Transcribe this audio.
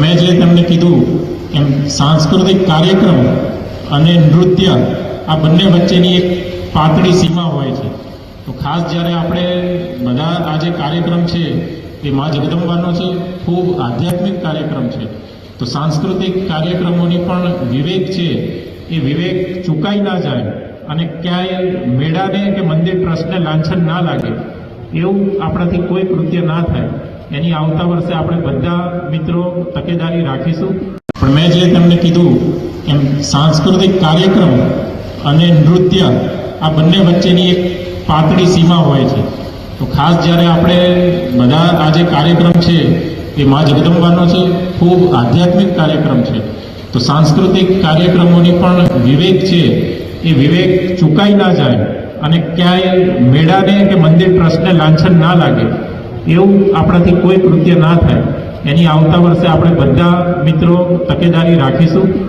મેં જે તમને કીધું, એમ સાંસ્કૃતિક કાર્યક્રમ અને નૃત્ય, આ બંને વચ્ચેની એક પાતળી સીમા હોય છે. તો ખાસ જ્યારે આપણે બધા આ જે કાર્યક્રમ છે, એ મા જગદંબાનો છે, ખૂબ આધ્યાત્મિક કાર્યક્રમ છે. તો સાંસ્કૃતિક કાર્યક્રમોની પણ વિવેક છે, એ વિવેક ચૂકાઈ ના જાય અને ક્યાંય મેળાને કે મંદિર ટ્રસ્ટને લાંછન ના લાગે, એવું આપણાથી કોઈ કૃત્ય ના થાય. એની આવતા વર્ષે આપણે બધા મિત્રો તકેદારી રાખીશું. પણ મેં જે તમને કીધું, એમ સાંસ્કૃતિક કાર્યક્રમ અને નૃત્ય, આ બંને વચ્ચેની એક પાતળી સીમા હોય છે. તો ખાસ જ્યારે આપણે બધા આ જે કાર્યક્રમ છે, એ મા જગદંબાનો છે, ખૂબ આધ્યાત્મિક કાર્યક્રમ છે. તો સાંસ્કૃતિક કાર્યક્રમોની પણ વિવેક છે, એ વિવેક ચૂકાઈ ના જાય અને ક્યાંય મેળાને કે મંદિર ટ્રસ્ટને લાંછન ના લાગે. એવું આપણાથી કોઈ કૃત્ય ના થાય. એની આવતા વર્ષે આપણે બધા મિત્રો તકેદારી રાખીશું.